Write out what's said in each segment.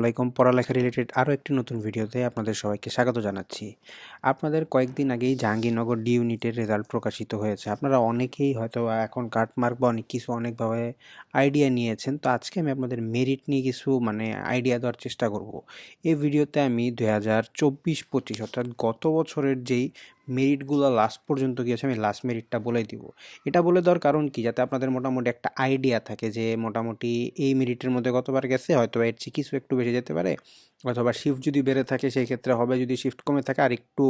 আলাইকুম। পড়ালেখা রিলেটেড আরও একটি নতুন ভিডিওতে আপনাদের সবাইকে স্বাগত জানাচ্ছি। আপনাদের কয়েকদিন আগেই জাহাঙ্গীরনগর ডি ইউনিটের রেজাল্ট প্রকাশিত হয়েছে। আপনারা অনেকেই হয়তো এখন কাটমার্ক বা অনেক কিছু অনেকভাবে আইডিয়া নিয়েছেন। তো আজকে আমি আপনাদের মেরিট নিয়ে কিছু মানে আইডিয়া দেওয়ার চেষ্টা করব। এই ভিডিওতে আমি দু হাজার চব্বিশ পঁচিশ, অর্থাৎ গত বছরের যেই মেরিটগুলো লাস্ট পর্যন্ত গিয়েছে, আমি লাস্ট মেরিটটা বলে দিব। এটা বলে দেওয়ার কারণ কি? যাতে আপনাদের মোটামুটি একটা আইডিয়া থাকে যে মোটামুটি এই মেরিটের মধ্যে কতবার গেছে, হয়তো এর চেয়ে কিছু একটু বেশি যেতে পারে, অথবা শিফট যদি বেড়ে থাকে, সেই ক্ষেত্রে হবে, যদি শিফট কমে থাকে, আর একটু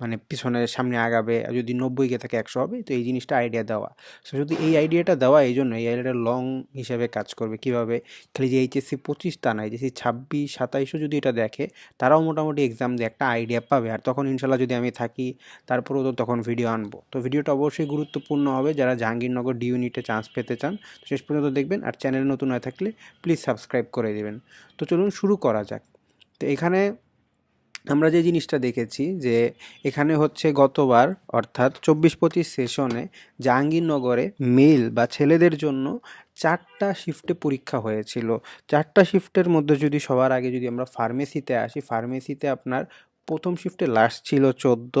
মানে পিছনে সামনে আগাবে, আর যদি নব্বই গিয়ে থাকে, একশো হবে, তো এই জিনিসটা আইডিয়া দেওয়া। সো যদি এই আইডিয়াটা দেওয়া, এই জন্য এই আইডিয়াটা লং হিসেবে কাজ করবে। কীভাবে? খালি যে এইচএসসি পঁচিশ তা না এইচএসসি ছাব্বিশ, সাতাইশও যদি এটা দেখে, তারাও মোটামুটি এক্সাম দিয়ে একটা আইডিয়া পাবে। আর তখন ইনশাল্লাহ যদি আমি থাকি তারপরেও তো তখন ভিডিও আনব। তো ভিডিওটা অবশ্যই গুরুত্বপূর্ণ হবে। যারা জাহাঙ্গীরনগর ডি ইউনিটে চান্স পেতে চান শেষ পর্যন্ত দেখবেন। আর চ্যানেল নতুন হয়ে থাকলে প্লিজ সাবস্ক্রাইব করে দেবেন। তো চলুন শুরু করা যাক। তো এখানে আমরা যে জিনিসটা দেখেছি যে এখানে হচ্ছে গতবার, অর্থাৎ চব্বিশ পঁচিশ সেশনে জাহাঙ্গীরনগরে মেল বা ছেলেদের জন্য চারটা শিফটে পরীক্ষা হয়েছিল। চারটা শিফটের মধ্যে যদি সবার আগে যদি আমরা ফার্মেসিতে আসি ফার্মেসিতে আপনার প্রথম শিফটে লাস্ট ছিল চোদ্দ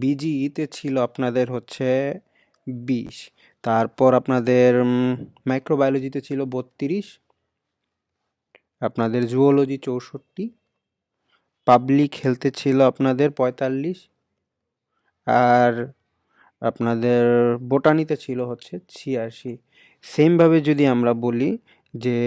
বিজিইতে ছিল আপনাদের হচ্ছে বিশ। তারপর আপনাদের মাইক্রোবায়োলজিতে ছিল বত্রিশ। আপনাদের জুওলজি চৌষট্টি। পাবলিক হেলথে ছিল আপনাদের পঁয়তাল্লিশ। আর আপনাদের বোটানিতে ছিল হচ্ছে ছিয়াশি। সেমভাবে যদি আমরা বলি যে